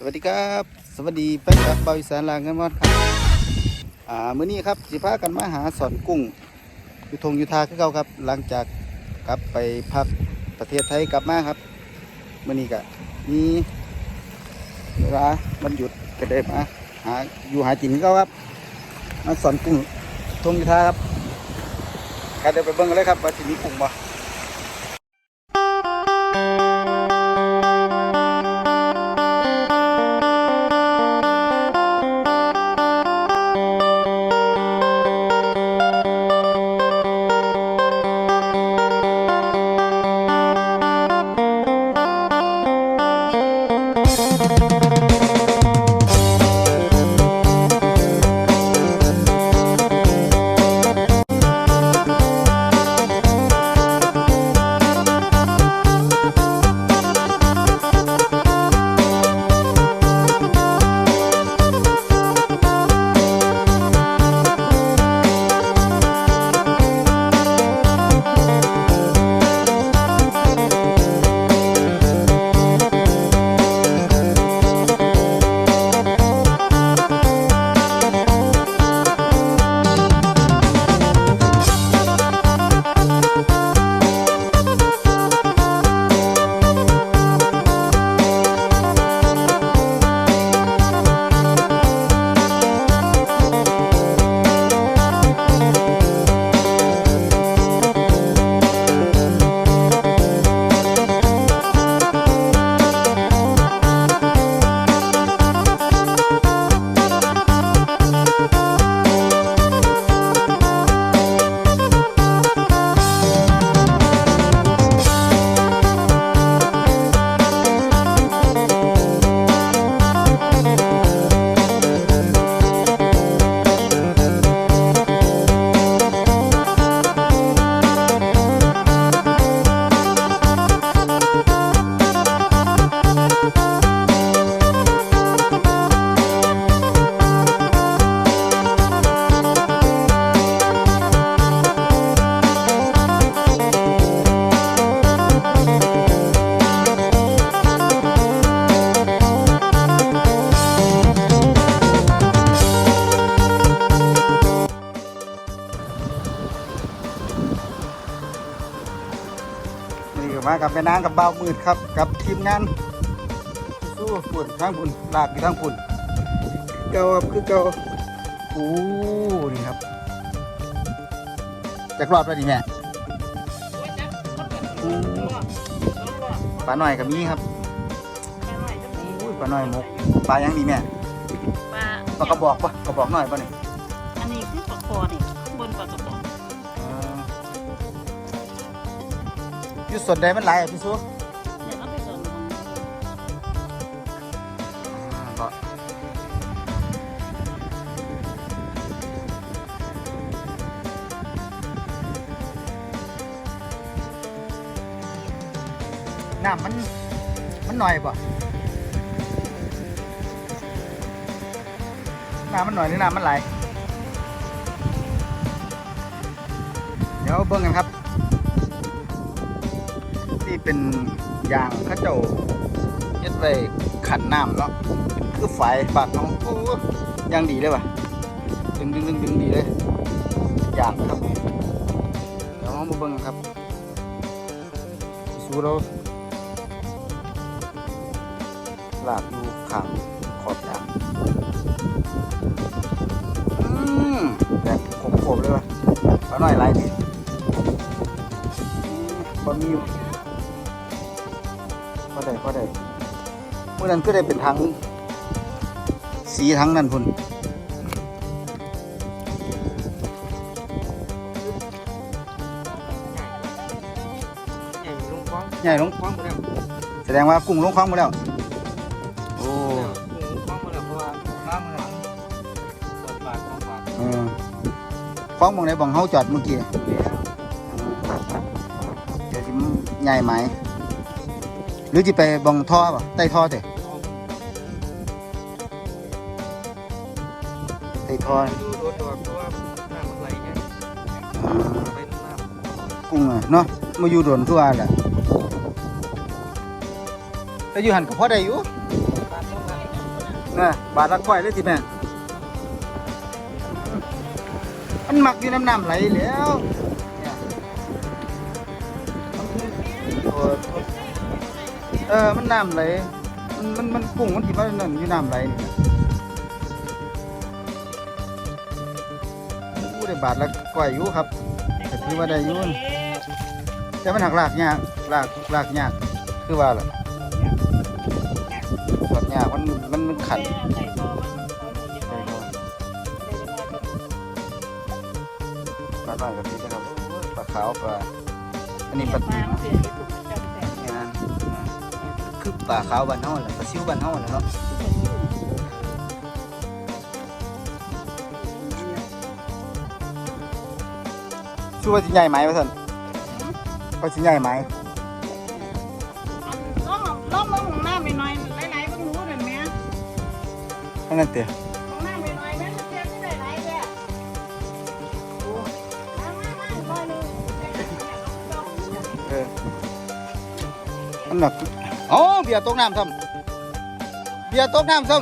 สวัสดีครับ สวัสดีแฟนคลับเบาอีสานลางกันมอดครับอ่ามื้อนี้ครับสิพากันมาหาสอนกุ้งอยู่ทงอยู่ทาคือเก่าครับ หลังจากกลับไปพักประเทศไทยกลับมาครับมื้อนี้ก็มีเวลาวันหยุดก็ได้มาหาอยู่หากินเก่าครับมาสอนกุ้งทงอยู่ทาครับก็เดี๋ยวไปเบิ่งกันเลยครับว่าสิมีกุ้งบ่ ก็มากับแม่นางกับเบาวมืดครับ กับทีมงานสู้ฝุ่นทางฝุ่นลากอยู่ทางฝุ่นเก่าครับคือเก่าโอ้นี่ครับจะกรอบแล้วดิแม่โอ้ปลาหน่อยกับมีครับโอ้ยปลาหน่อยหมกปลายังนี่แม่ปลาปลากระบอกปะกระบอกหน่อยปะนี่อันนี้คือปลาคอนี่ข้างบนปลากระบอก อยู่ส่วนใดมันหลายอะพี่ซูเดี๋ยเอาไปส่งน้ำมัน มันหน่อยป่ะน้ำมันหน่อยหรือน้ำมันไหล เดี๋ยวเบิ่งกันครับ เป็นยางข้าเจ้าเย็ดไว้ขันน้ำเนาะคือฝายปากน้องโอ้ยางดีเลยว่ะดึงดึงดึงดึงดีเลยยางครับเดี๋ยวเรามาเบิ่งครับสูเราลากอยู่ข้างขอบยางแบบขมๆเลยว่ะปลาหน่อยไรดีบะหมี่ ก็ได้ก็ได้เมื่อนั้นก็ได้เป็นทางสีทั้งนั้นพุ่นใหญ่ลงคล้องใหญ่ลงคล้องหมดแล้วแสดงว่ากุ้งลงคลองหมาแล้วโอ้คล้องหมดแล้วเพราะว่าน้ำมันหลังเปิดปากคล้องปากเออคลองหมองไหนบ่องเฮาจอดเมื่อกี้แล้วเดี๋ยวสิใหญ่ไหมห รือจะไปบ่องท่อป่ะใต้ท่อเถอะใต้ท่อดูโดดดอกเพราะว่าน้ำมันไหลไงอ่าไปน้ำกุ้งอะเนาะมาอยู่โดนทั่วแหละแต่อยู่หันก็พอได้อยู่น่ะบาทละก้อยเลยทีแม่มันหมักอยู่น้ำน้ำไหลแล้ว เออมันน้ำไหลมันมันมันกุ้งมันที่มันนั่นอยู่น้ำไหลนี่นะอู้ได้บาทละก้อยอยู่ครับแต่ถือว่าได้อยู่แต่มันหักลากยากลากลากยากคือว่าล่ะลากยากมันมันมันขันปลาบ้านกับนี้นะครับปลาขาวปลาอันนี้ปลาตีน ปลาขาวบ้านเฮาแหละปลาซิวบ้านเฮาแหละเนาะชื่อว่าสิใหญ่ไหมวะท่านว่าสิใหญ่ไหมล้มล้มลงของน้ำไปหน่อยไหลๆเพิ่งรู้เดี๋ยวนี้อันนั้นเตะของน้ำไปหน่อยแม่มันเทียบไม่ได้ไหลเลยเออมันหนั กอ๋อเบียร์ตกน้ำซ้ำเบียร์ตกน้ำซ้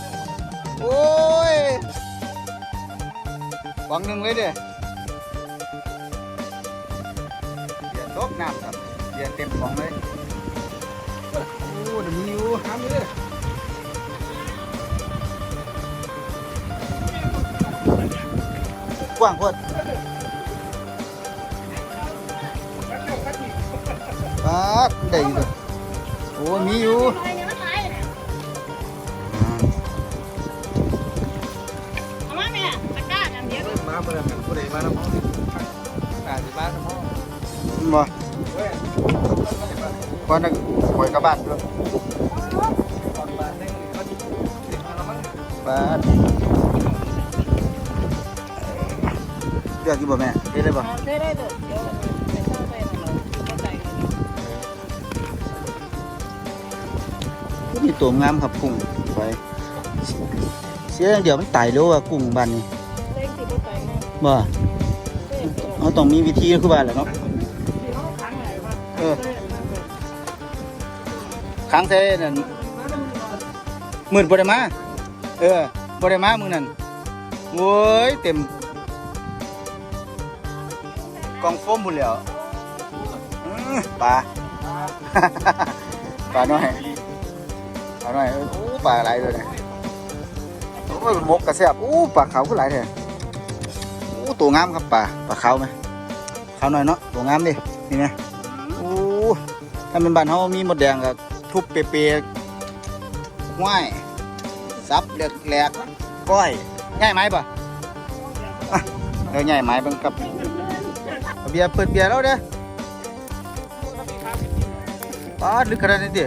ำโอ้ยหวังหนึ่งเลยเด้เบียร์ตกน้ำซ้ำเบียร์เต็มของเลยโอ้เดี๋ยวมีอยู่ห้ามเลยกว้างโพดปาดได้อยู่เด้อโอ้มีอยู่อ่าเอามาแม่ตะกร้าอันเดียวมาเมื่อกันผู้ใดมาแล้วพ่อตาสิบ้านแล้วพ่อบ่เว้ยพอนักข่อยกลับบ้านด้วยบาด้ก็ติดมาแล้วมั้งบ้านเลือกกี่บ่แม่เฮ็ดได้บ่ได้ได้เด้อด มีตัวงามครับกุ้งไปเสียอย่างเดียวมันตายแล้วอะกุ้งบ้านนี้เล่นสิบ่ไปนะบ่เล่นสิเขาต้องมีวิธีคือบ้านแหละเนาะเขาขังไหนวะเออค้างใส่นั่นหมื่นบ่ได้มาเออบ่ได้มามื้อนั้นโว้ยเต็มกล่องโฟมพุ่นแล้วอื้อปลาปลาน้อย ปลาหน้อยออโอ้ปลาหลเลยเนี่ยโอ้ยหมกกระแซบโอ้ปลาขาวก็หลายแท้โอ้ตัวงามครับปลาปลาขาวไหมขาวหน่อยเนาะตัวงามดินี่ไงโอ้ถ้าเป็นบ้านเฮามีหมดแดงก็ทุบเปรี้ยๆห้วยซับแหลกๆก้อยง่ายไหมป่ะเดี๋ยง่ายไหมบังกับเบียร์เปิดเบียร์แล้วเด้อป้าดลึกขนาดนี้ดิ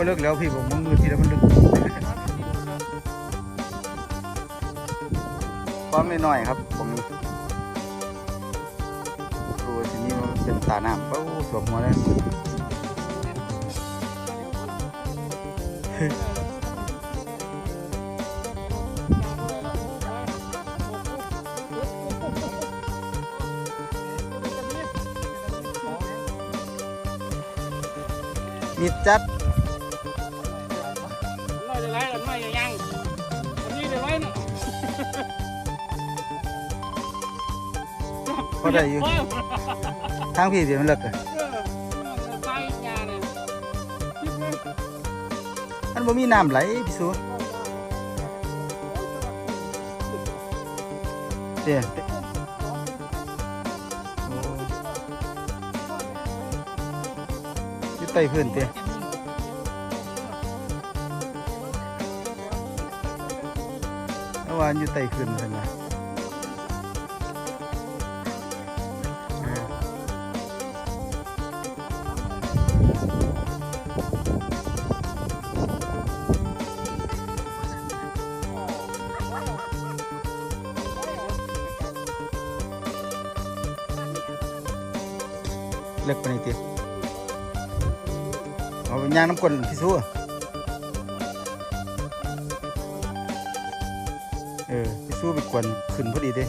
ก็เลิกแล้วพี่ผมมือทีแล้วมันลึกความหน่อยๆครับ ผมดูทีนี้มันเป็นตาน้ำเป้าสวมหัวเลยมีจัด พอได้อยู่ทางพี่เดี๋ยวมันเลิกอะใส่ยาเนี่ยคิดเลยมันบ่มีน้ำไหลพี่สูเดี๋ยวโอ้อยู่ใต้พื้นเตี้ยเอาวานอยู่ใต้พื้นเพิ่นว่าเเล็กไปนี่เตี้ยเอาไปย่างน้ำก้นพี่สู้เออพี่สู้ไปกวนขึ้นพอดีเด้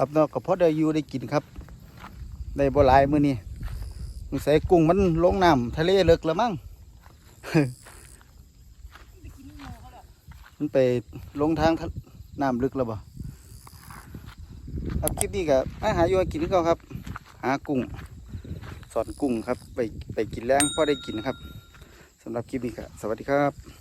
ครับเนาะก็พอได้อยู่ได้กินครับได้บ่หลายมื้อนี้สงสัยกุ้งมันลงน้ำทะเลเลิกแล้วมั้งมันไปลงทางน้ำลึกแล้วบ่ครับคลิปนี้ก็มาหาอยู่กินคือเก่าครับ หากุ้งสอนกุ้งครับ ไปไปกินแรงพอได้กินครับสำหรับคลิปนี้ก็สวัสดีครับ